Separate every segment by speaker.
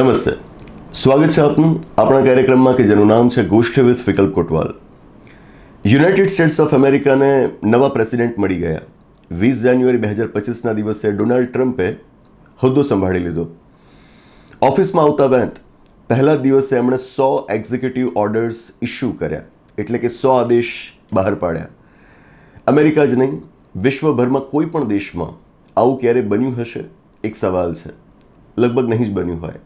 Speaker 1: નમસ્તે. સ્વાગત છે આપનું આપણા કાર્યક્રમમાં કે જેનું નામ છે ગોષ્ઠી વિથ વિકલ્પ કોટવાલ. યુનાઇટેડ સ્ટેટ્સ ઓફ અમેરિકાને નવા પ્રેસિડેન્ટ મળી ગયા. વીસ જાન્યુઆરી બે હજાર પચીસના દિવસે ડોનાલ્ડ ટ્રમ્પે હોદ્દો સંભાળી લીધો. ઓફિસમાં આવતા વેંત, પહેલા દિવસે એમણે સો એક્ઝિક્યુટિવ ઓર્ડર્સ ઇસ્યુ કર્યા, એટલે કે સો આદેશ બહાર પાડ્યા. અમેરિકા જ નહીં, વિશ્વભરમાં કોઈ પણ દેશમાં આવું ક્યારે બન્યું હશે? એક સવાલ છે. લગભગ નહીં જ બન્યું હોય.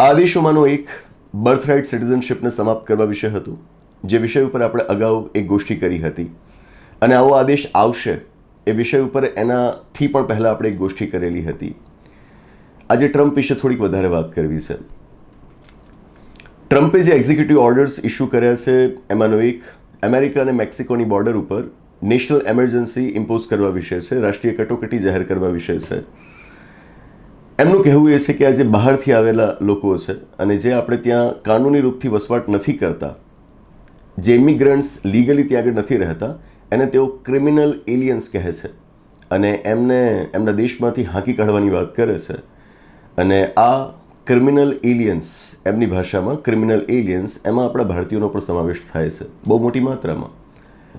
Speaker 1: આદેશોમાંનો એક બર્થરાઇટ સિટીઝનશીપને સમાપ્ત કરવા વિશે હતું, જે વિષય ઉપર આપણે અગાઉ એક ગોષ્ઠી કરી હતી. અને આવો આદેશ આવશે એ વિષય ઉપર એનાથી પણ પહેલાં આપણે એક ગોષ્ઠી કરેલી હતી. આજે ટ્રમ્પ વિશે થોડીક વધારે વાત કરવી છે. ટ્રમ્પે જે એક્ઝિક્યુટિવ ઓર્ડર્સ ઇસ્યુ કર્યા છે, એમાંનો એક અમેરિકા અને મેક્સિકોની બોર્ડર ઉપર નેશનલ એમરજન્સી ઇમ્પોઝ કરવા વિશે છે, રાષ્ટ્રીય કટોકટી જાહેર કરવા વિશે છે. એમનું કહેવું એ છે કે આ જે બહારથી આવેલા લોકો છે અને જે આપણે ત્યાં કાનૂની રૂપથી વસવાટ નથી કરતા, જે ઇમિગ્રન્ટ્સ લીગલી ત્યાં આગળ નથી રહેતા, એને તેઓ ક્રિમિનલ એલિયન્સ કહે છે. અને એમને, એમના દેશમાંથી હાંકી કાઢવાની વાત કરે છે. અને આ ક્રિમિનલ એલિયન્સ એમની ભાષામાં ક્રિમિનલ એલિયન્સ એમાં આપણા ભારતીયોનો પણ સમાવેશ થાય છે, બહુ મોટી માત્રામાં.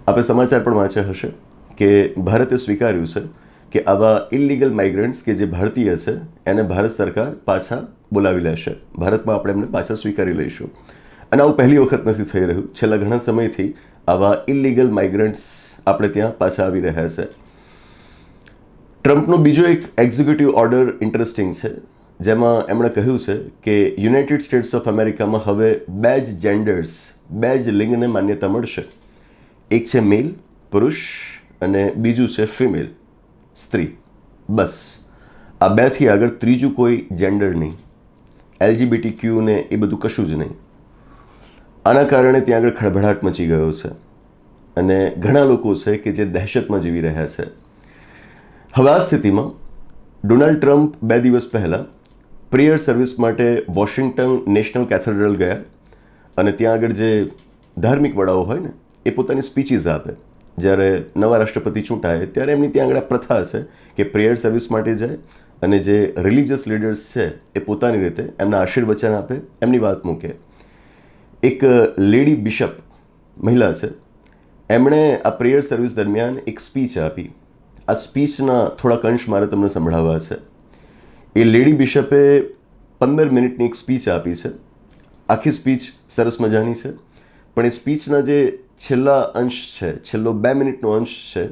Speaker 1: આપણે સમાચાર પણ વાંચ્યા હશે કે ભારતે સ્વીકાર્યું છે કે આવા ઇલીગલ માઇગ્રન્ટ્સ કે જે ભારતીય છે, એને ભારત સરકાર પાછા બોલાવી લેશે. ભારતમાં આપણે એમને પાછા સ્વીકારી લઈશું. અને આવું પહેલી વખત નથી થઈ રહ્યું. છેલ્લા ઘણા સમયથી આવા ઇલીગલ માઇગ્રન્ટ્સ આપણે ત્યાં પાછા આવી રહ્યા છે. ટ્રમ્પનો બીજો એક એક્ઝિક્યુટિવ ઓર્ડર ઇન્ટરેસ્ટિંગ છે, જેમાં એમણે કહ્યું છે કે યુનાઇટેડ સ્ટેટ્સ ઓફ અમેરિકામાં હવે બે જ જેન્ડર્સ બે જ લિંગને માન્યતા મળશે. એક છે મેલ પુરુષ, અને બીજું છે ફિમેલ સ્ત્રી. બસ. આ બેથી આગળ ત્રીજું કોઈ જેન્ડર નહીં. એલજીબીટી ક્યુ ને એ બધું કશું જ નહીં. આના કારણે ત્યાં આગળ ખળભળાટ મચી ગયો છે. અને ઘણા લોકો છે કે જે દહેશતમાં જીવી રહ્યા છે. હવે આ સ્થિતિમાં ડોનાલ્ડ ટ્રમ્પ બે દિવસ પહેલાં પ્રેયર સર્વિસ માટે વોશિંગ્ટન નેશનલ કેથેડ્રલ ગયા અને ત્યાં આગળ જે ધાર્મિક વડાઓ હોય ને, એ પોતાની સ્પીચીસ આપે. જ્યારે નવા રાષ્ટ્રપતિ ચૂંટાય, ત્યારે એમની ત્યાં આગળ પ્રથા છે કે પ્રેયર સર્વિસ માટે જાય અને જે રિલિજિયસ લીડર્સ છે, એ પોતાની રીતે એમના આશીર્વચન આપે, એમની વાત મૂકે. એક લેડી બિશપ મહિલા છે, એમણે આ પ્રેયર સર્વિસ દરમિયાન એક સ્પીચ આપી. આ સ્પીચના થોડાક અંશ મારે તમને સંભળાવવા છે. એ લેડી બિશપે પંદર મિનિટની એક સ્પીચ આપી છે. આખી સ્પીચ સરસ મજાની છે. પણ એ સ્પીચના જે છેલ્લા અંશ છે, છેલ્લો બે મિનિટનો અંશ છે,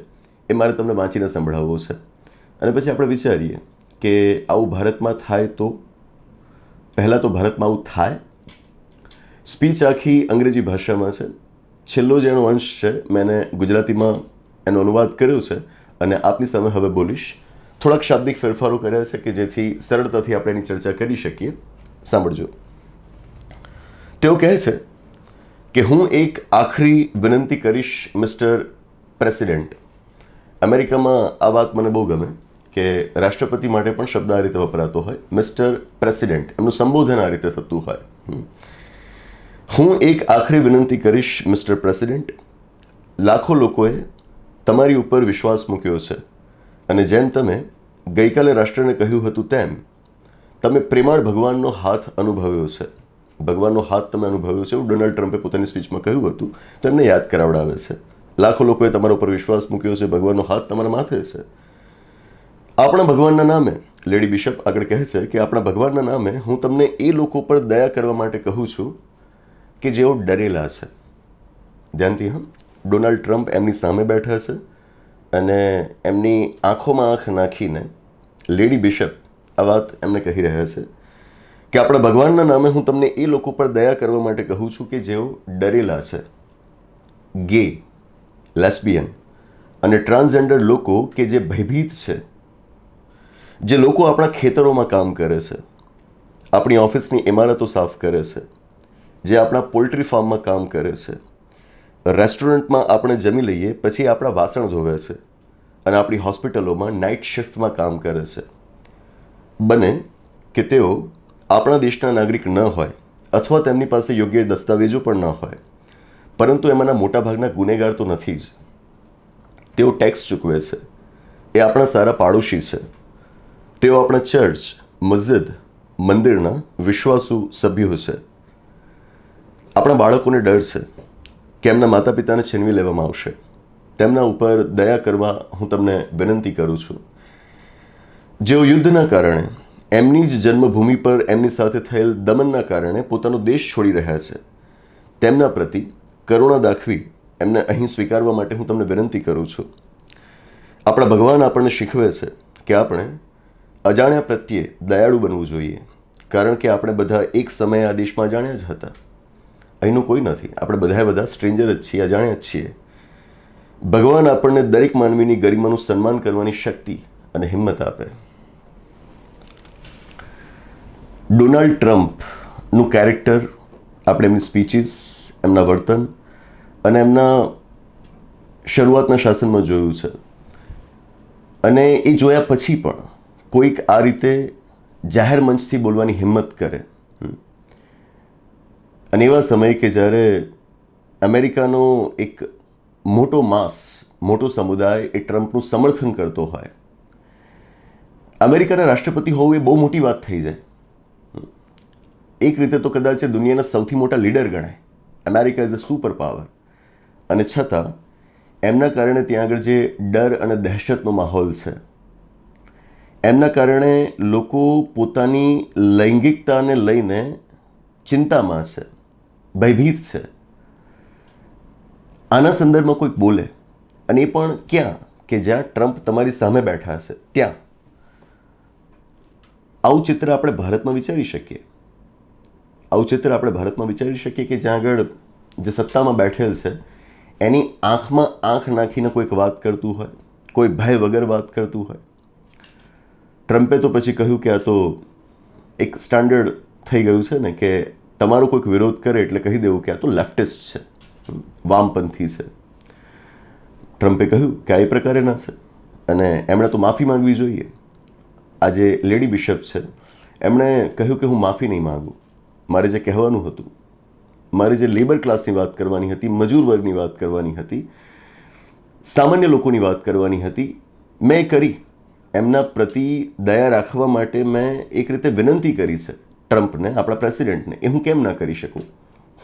Speaker 1: એ મારે તમને વાંચીને સંભળાવવો છે. અને પછી આપણે વિચારીએ કે આવું ભારતમાં થાય તો? પહેલાં તો ભારતમાં આવું થાય. સ્પીચ આખી અંગ્રેજી ભાષામાં છે. છેલ્લો જે એનો અંશ છે, મેં એને ગુજરાતીમાં એનો અનુવાદ કર્યો છે અને આપની સામે હવે બોલીશ. થોડાક શાબ્દિક ફેરફારો કર્યા છે કે જેથી સરળતાથી આપણે એની ચર્ચા કરી શકીએ. સાંભળજો. તેઓ કહે છે કે હું એક આખરી વિનંતી કરીશ, મિસ્ટર પ્રેસિડેન્ટ. અમેરિકામાં આ વાત મને બહુ ગમે કે રાષ્ટ્રપતિ માટે પણ શબ્દ આ રીતે વપરાતો હોય, મિસ્ટર પ્રેસિડેન્ટ. એમનું સંબોધન આ રીતે થતું હોય. હું એક આખરી વિનંતી કરીશ, મિસ્ટર પ્રેસિડેન્ટ. લાખો લોકોએ તમારી ઉપર વિશ્વાસ મૂક્યો છે. અને જેમ તમે ગઈકાલે રાષ્ટ્રને કહ્યું હતું તેમ, તમે પ્રેમાળ ભગવાનનો હાથ અનુભવ્યો છે. ભગવાનનો હાથ તમે અનુભવ્યો છે એવું ડોનાલ્ડ ટ્રમ્પે પોતાની સ્પીચમાં કહ્યું હતું. તો યાદ કરાવડાવે છે. લાખો લોકોએ તમારા ઉપર વિશ્વાસ મૂક્યો છે, ભગવાનનો હાથ તમારા માથે છે. આપણા ભગવાનના નામે, લેડી બિશપ આગળ કહે છે કે આપણા ભગવાનના નામે હું તમને એ લોકો પર દયા કરવા માટે કહું છું કે જેઓ ડરેલા છે. ધ્યાનથી હા, ડોનાલ્ડ ટ્રમ્પ એમની સામે બેઠા છે અને એમની આંખોમાં આંખ નાખીને લેડી બિશપ આ વાત એમને કહી રહ્યા છે. કે આપણા ભગવાનના નામે હું તમને એ લોકો પર દયા કરવા માટે કહું છું કે જેઓ ડરેલા છે, ગે લેસ્બિયન અને ટ્રાન્સજેન્ડર લોકો કે જે ભયભીત છે, જે લોકો આપણા ખેતરોમાં કામ કરે છે, આપણી ઓફિસની ઇમારતો સાફ કરે છે, જે આપણા પોલ્ટ્રી ફાર્મમાં કામ કરે છે, રેસ્ટોરન્ટમાં આપણે જમી લઈએ પછી આપણા વાસણ ધોવે છે અને આપણી હોસ્પિટલોમાં નાઇટ શિફ્ટમાં કામ કરે છે. બને કે તેઓ આપણા દેશના નાગરિક ન હોય અથવા તેમની પાસે યોગ્ય દસ્તાવેજો પણ ન હોય, પરંતુ એમાંના મોટાભાગના ગુનેગાર તો નથી જ. તેઓ ટેક્સ ચૂકવે છે. એ આપણા સારા પાડોશી છે. તેઓ આપણા ચર્ચ, મસ્જિદ, મંદિરના વિશ્વાસુ સભ્યો છે. આપણા બાળકોને ડર છે કે એમના માતા પિતાને છીનવી લેવામાં આવશે. તેમના ઉપર દયા કરવા હું તમને વિનંતી કરું છું. જેઓ યુદ્ધના કારણે એમની જ જન્મભૂમિ પર એમની સાથે થયેલ દમનના કારણે પોતાનો દેશ છોડી રહ્યા છે. તેમના પ્રતિ કરુણા દાખવી એમને અહીં સ્વીકારવા માટે હું તમને વિનંતી કરું છું. આપણા ભગવાન આપણને શીખવે છે કે આપણે અજાણ્યા પ્રત્યે દયાળુ બનવું જોઈએ, કારણ કે આપણે બધા એક સમયે આ દેશમાં અજાણ્યા જ હતા. અહીંનું કોઈ નથી. આપણે બધા બધા સ્ટ્રેન્જર જ છીએ, અજાણ્યા જ છીએ. ભગવાન આપણને દરેક માનવીની ગરિમાનું સન્માન કરવાની શક્તિ અને હિંમત આપે. ડોનાલ્ડ ટ્રમ્પનું કેરેક્ટર, આપણે એમની સ્પીચીસ, એમના વર્તન અને એમના શરૂઆતના શાસનમાં જોયું છે. અને એ જોયા પછી પણ કોઈક આ રીતે જાહેર મંચથી બોલવાની હિંમત કરે. અને એવા સમયે કે જ્યારે અમેરિકાનો એક મોટો માસ, મોટો સમુદાય એ ટ્રમ્પનું સમર્થન કરતો હોય. અમેરિકાના રાષ્ટ્રપતિ હોવું એ બહુ મોટી વાત થઈ જાય. એક રીતે તો કદાચ દુનિયાના સૌથી મોટા લીડર ગણાય. America is a super power અને છતાં, એમના કારણે ત્યાં આગળ જે ડર અને દહેશતનો માહોલ છે, એમના કારણે લોકો પોતાની લૈંગિકતાને લઈને ચિંતામાં છે, ભયભીત છે. આના સંદર્ભમાં કોઈક બોલે, અને એ પણ ક્યાં? કે જ્યાં ટ્રમ્પ તમારી સામે બેઠા છે, ત્યાં. આવું ચિત્ર આપણે ભારતમાં વિચારી શકીએ. આવું ચિત્ર આપણે ભારતમાં વિચારી શકીએ કે જ્યાં આગળ જે સત્તામાં બેઠેલ છે, એની આંખમાં આંખ નાખીને કોઈક વાત કરતું હોય, કોઈ ભય વગર વાત કરતું હોય. ટ્રમ્પે તો પછી કહ્યું કે આ તો એક સ્ટાન્ડર્ડ થઈ ગયું છે ને કે તમારો કોઈક વિરોધ કરે એટલે કહી દેવું કે આ તો લેફ્ટિસ્ટ છે, વામપંથી છે. ટ્રમ્પે કહ્યું કે આ એ પ્રકારે ના છે અને એમણે તો માફી માંગવી જોઈએ. આ જે લેડી બિશપ છે, એમણે કહ્યું કે હું માફી નહીં માગું. મારે જે કહેવાનું હતું, મારે જે લેબર ક્લાસની વાત કરવાની હતી, મજૂર વર્ગની વાત કરવાની હતી, સામાન્ય લોકોની વાત કરવાની હતી, મેં કરી. એમના પ્રતિ દયા રાખવા માટે મેં એક રીતે વિનંતી કરી છે ટ્રમ્પને, આપણા પ્રેસિડેન્ટને, એ હું કેમ ના કરી શકું?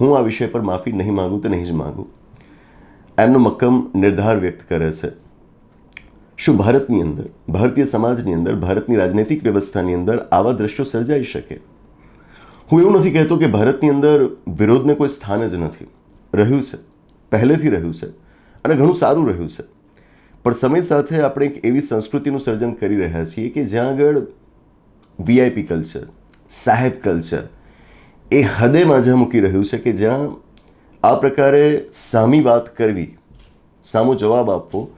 Speaker 1: હું આ વિષય પર માફી નહીં માગું તો નહીં જ માગું. એમનો મક્કમ નિર્ધાર વ્યક્ત કરે છે. શું ભારતની અંદર, ભારતીય સમાજની અંદર, ભારતની રાજનૈતિક વ્યવસ્થાની અંદર આવા દ્રશ્યો સર્જાઈ શકે? હું એવું નથી કહેતો કે ભારતની અંદર વિરોધને કોઈ સ્થાન જ નથી. રહ્યું છે. પહેલેથી રહ્યું છે. અને ઘણું સારું રહ્યું છે. પણ સમય સાથે આપણે એક એવી સંસ્કૃતિનું સર્જન કરી રહ્યા છીએ કે જ્યાં આગળ વીઆઈપી કલ્ચર સાહેબ કલ્ચર એ હદે માજા મૂકી રહ્યું છે કે જ્યાં આ પ્રકારે સામી વાત કરવી, સામો જવાબ આપવો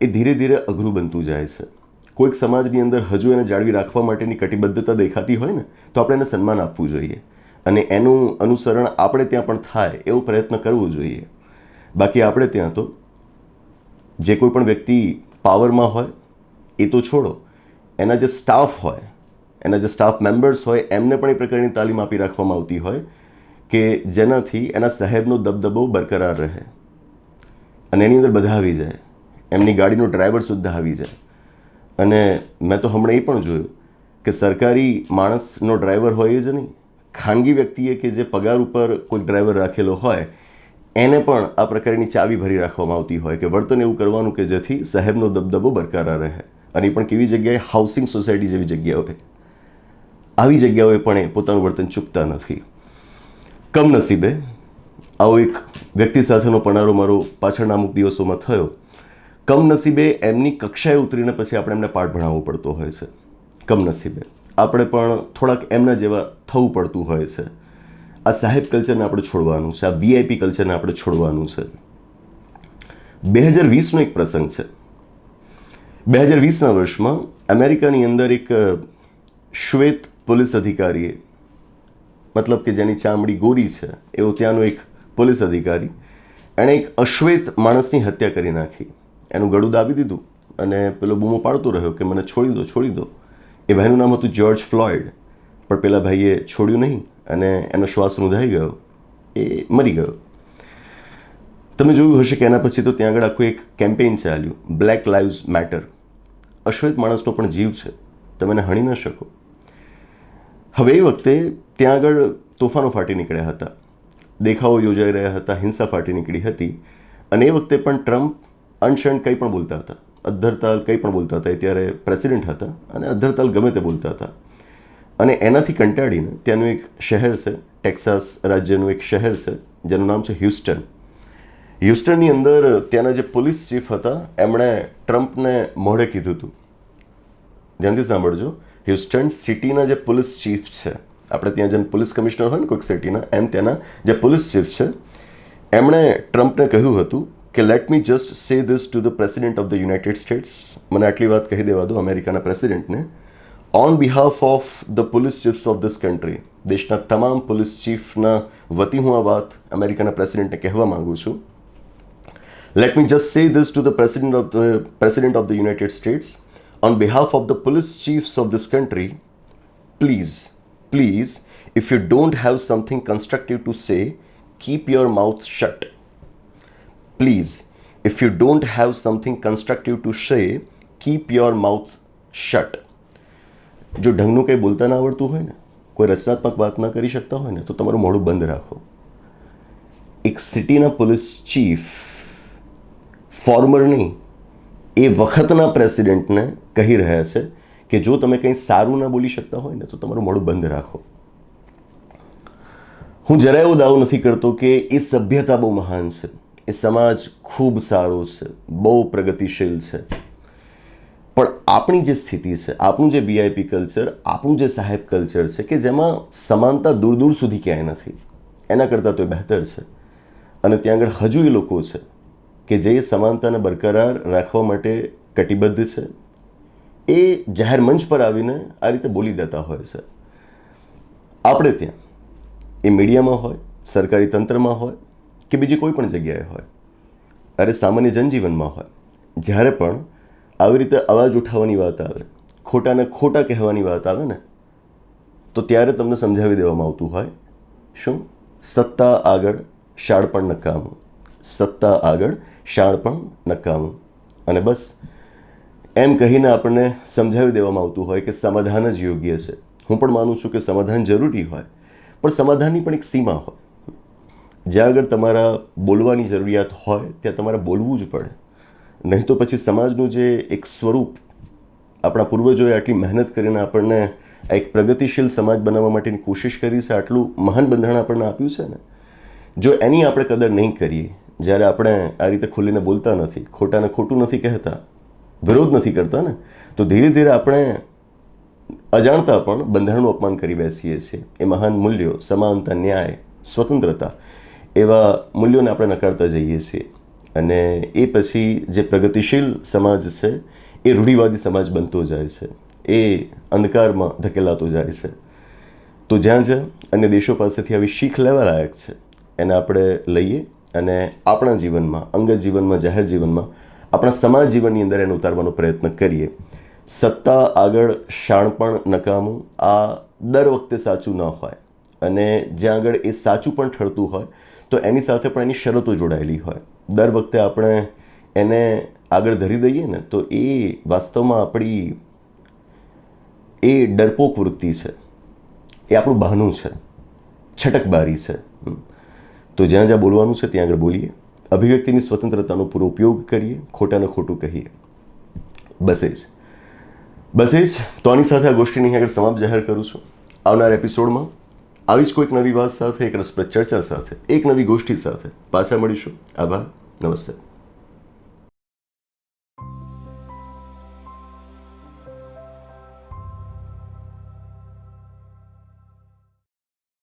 Speaker 1: એ ધીરે ધીરે અઘરું બનતું જાય છે. કોઈક સમાજની અંદર હજુ એને જાળવી રાખવા માટેની કટિબદ્ધતા દેખાતી હોય ને, તો આપણે એને સન્માન આપવું જોઈએ. અને એનું અનુસરણ આપણે ત્યાં પણ થાય એવો પ્રયત્ન કરવો જોઈએ. બાકી આપણે ત્યાં તો જે કોઈ પણ વ્યક્તિ પાવરમાં હોય, એ તો છોડો. એના જે સ્ટાફ હોય, એના જે સ્ટાફ મેમ્બર્સ હોય, એમને પણ એ પ્રકારની તાલીમ આપી રાખવામાં આવતી હોય કે જેનાથી એના સાહેબનો દબદબો બરકરાર રહે. અને એની અંદર બધા આવી જાય. એમની ગાડીનો ડ્રાઈવર સુદ્ધા આવી જાય. અને મેં તો હમણાં એ પણ જોયું કે સરકારી માણસનો ડ્રાઈવર હોય જ નહીં. ખાનગી વ્યક્તિએ કે જે પગાર ઉપર કોઈ ડ્રાઈવર રાખેલો હોય, એને પણ આ પ્રકારની ચાવી ભરી રાખવામાં આવતી હોય કે વર્તન એવું કરવાનું કે જેથી સાહેબનો દબદબો બરકરાર રહે. અને એ પણ કેવી જગ્યાએ? હાઉસિંગ સોસાયટી જેવી જગ્યાઓએ આવી જગ્યાઓએ પણ એ પોતાનું વર્તન ચૂકતા નથી. કમનસીબે આવો એક વ્યક્તિ સાથેનો પનારો મારો પાછળના અમુક દિવસોમાં થયો. કમનસીબે એમની કક્ષાએ ઉતરીને પછી આપણે એમને પાઠ ભણાવવો પડતો હોય છે. કમનસીબે. આપણે પણ થોડાક એમના જેવા થવું પડતું હોય છે. આ સાહેબ કલ્ચરને આપણે છોડવાનું છે. આ વીઆઈપી કલ્ચરને આપણે છોડવાનું છે. બે હજાર વીસનો એક પ્રસંગ છે. બે હજાર વીસના વર્ષમાં અમેરિકાની અંદર એક શ્વેત પોલીસ અધિકારીએ, મતલબ કે જેની ચામડી ગોરી છે, એવો ત્યાંનો એક પોલીસ અધિકારી, એણે એક અશ્વેત માણસની હત્યા કરી નાખી. એનું ગળું દાબી દીધું અને પેલો બૂમો પાડતો રહ્યો કે મને છોડી દો છોડી દો. એ ભાઈનું નામ હતું જ્યોર્જ ફ્લોઇડ પણ પેલા ભાઈએ છોડ્યું નહીં અને એનો શ્વાસ રૂંધાઈ ગયો. એ મરી ગયો. તમે જોયું હશે કે એના પછી તો ત્યાં આગળ આખું એક કેમ્પેઇન ચાલ્યું. Black lives matter. અશ્વેત માણસનો પણ જીવ છે. તમે એને હણી ન શકો. હવે એ વખતે ત્યાં આગળ તોફાનો ફાટી નીકળ્યા હતા. દેખાવો યોજાઈ રહ્યા હતા, હિંસા ફાટી નીકળી હતી. અને એ વખતે પણ ટ્રમ્પ અનશન કંઈ પણ બોલતા હતા. અધ્ધરતાલ કંઈ પણ બોલતા હતા. એ ત્યારે પ્રેસિડેન્ટ હતા અને અધ્ધરતાલ ગમે તે બોલતા હતા. અને એનાથી કંટાળીને ત્યાંનું એક શહેર છે, ટેક્સાસ રાજ્યનું એક શહેર છે, જેનું નામ છે હ્યુસ્ટન. હ્યુસ્ટનની અંદર ત્યાંના જે પોલીસ ચીફ હતા, એમણે ટ્રમ્પને મોઢે કીધું હતું. ધ્યાનથી સાંભળજો, હ્યુસ્ટન સિટીના જે પોલીસ ચીફ છે, આપણે ત્યાં જેમ પોલીસ કમિશનર હોય ને કોઈક સિટીના, એમ ત્યાંના જે પોલીસ ચીફ છે, એમણે ટ્રમ્પને કહ્યું હતું કે let me just say this to the president of the United States મને આટલી વાત કહી દેવા દો અમેરિકાના પ્રેસિડેન્ટને on behalf of the police chiefs of this country દેશના તમામ પોલીસ ચીફના વતી હું આ વાત અમેરિકાના પ્રેસિડેન્ટને કહેવા માંગુ છું Let me just say this to the President of the President of the United States on behalf of the police chiefs of this country. Please, please, if you don't have something constructive to say, keep your mouth shut. Please, if you don't have something constructive to say, keep your mouth shut. જો ઢંગનું કંઈ બોલતા ના આવડતું હોય ને કોઈ રચનાત્મક વાત ના કરી શકતા હોય ને તો તમારું મોઢું બંધ રાખો એક સિટીના પોલીસ ચીફ ફોર્મરની એ વખતના પ્રેસિડેન્ટને કહી રહ્યા છે કે જો તમે કંઈ સારું ના બોલી શકતા હોય ને તો તમારું મોઢું બંધ રાખો હું જરાય એવો દાવો નથી કરતો કે એ સભ્યતા બહુ મહાન છે એ સમાજ ખૂબ સારો છે, બહુ પ્રગતિશીલ છે. પણ આપણી જે સ્થિતિ છે, આપણું જે વીઆઈપી કલ્ચર આપણું જે સાહેબ કલ્ચર છે કે જેમાં સમાનતા દૂર દૂર સુધી ક્યાંય નથી, એના કરતાં તો બહેતર છે. અને ત્યાં આગળ હજુ એ લોકો છે કે જે સમાનતાને બરકરાર રાખવા માટે કટિબદ્ધ છે. એ જાહેર મંચ પર આવીને આ રીતે બોલી દેતા હોય છે. આપણે ત્યાં, એ મીડિયામાં હોય, સરકારી તંત્રમાં હોય કે બીજી કોઈ પણ જગ્યાએ હોય. અરે સામાન્ય જનજીવનમાં હોય. જ્યારે પણ આવી રીતે અવાજ ઉઠાવવાની વાત આવે, ખોટાને ખોટા કહેવાની વાત આવે ને, તો ત્યારે તમને સમજાવી દેવામાં આવતું હોય, શું? સત્તા આગળ, શાળપણ નકામું. સત્તા આગળ, શાળપણ નકામું. અને બસ, એમ કહીને આપણને સમજાવી દેવામાં આવતું હોય કે સમાધાન જ યોગ્ય છે. હું પણ માનું છું કે સમાધાન જરૂરી હોય, પણ સમાધાનની પણ એક સીમા હોય. જ્યાં આગળ તમારા બોલવાની જરૂરિયાત હોય, ત્યાં તમારે બોલવું જ પડે. નહીં તો પછી સમાજનું જે એક સ્વરૂપ આપણા પૂર્વજોએ આટલી મહેનત કરીને આપણને આ એક પ્રગતિશીલ સમાજ બનાવવા માટેની કોશિશ કરી છે, આટલું મહાન બંધારણ આપણને આપ્યું છે ને? જો એની આપણે કદર નહીં કરીએ, જ્યારે આપણે આ રીતે ખુલીને બોલતા નથી ખોટાને ખોટું નથી કહેતા, વિરોધ નથી કરતા ને, તો ધીરે ધીરે આપણે અજાણતા પણ બંધારણનું અપમાન કરી બેસીએ છીએ. એ મહાન મૂલ્યો, સમાનતા, ન્યાય, સ્વતંત્રતા એવા મૂલ્યોને આપણે નકારતા જઈએ છીએ. અને એ પછી જે પ્રગતિશીલ સમાજ છે, એ રૂઢિવાદી સમાજ બનતો જાય છે. એ અંધકારમાં ધકેલાતો જાય છે. તો જ્યાં જ્યાં અન્ય દેશો પાસેથી આવી શીખ લેવા લાયક છે, એને આપણે લઈએ અને આપણા જીવનમાં, અંગત જીવનમાં, જાહેર જીવનમાં આપણા સમાજ જીવનની અંદર એને ઉતારવાનો પ્રયત્ન કરીએ. સત્તા આગળ શાણપણ નકામું, આ દર વખતે સાચું ન હોય. અને જ્યાં આગળ એ સાચું પણ ઠરતું હોય તો એની સાથે પણ એની શરતો જોડાયેલી હોય. દર વખતે આપણે એને આગળ ધરી દઈએ ને, તો એ વાસ્તવમાં આપણી એ ડરપોક વૃત્તિ છે. એ આપણું બહાનું છે. છટકબારી છે. તો જ્યાં જ્યાં બોલવાનું છે ત્યાં આગળ બોલીએ. અભિવ્યક્તિની સ્વતંત્રતાનો પૂરો ઉપયોગ કરીએ. ખોટાને ખોટું કહીએ. બસે જ. બસે જ. તો આની સાથે આ ગોષ્ઠીની આગળ સમાપ્ત જાહેર કરું છું. આવનાર એપિસોડમાં આવી જ કોઈક નવી વાત સાથે, એક રસપ્રદ ચર્ચા સાથે, એક નવી ગોષ્ઠી સાથે. પાછા મળીશું. આભાર. નમસ્તે.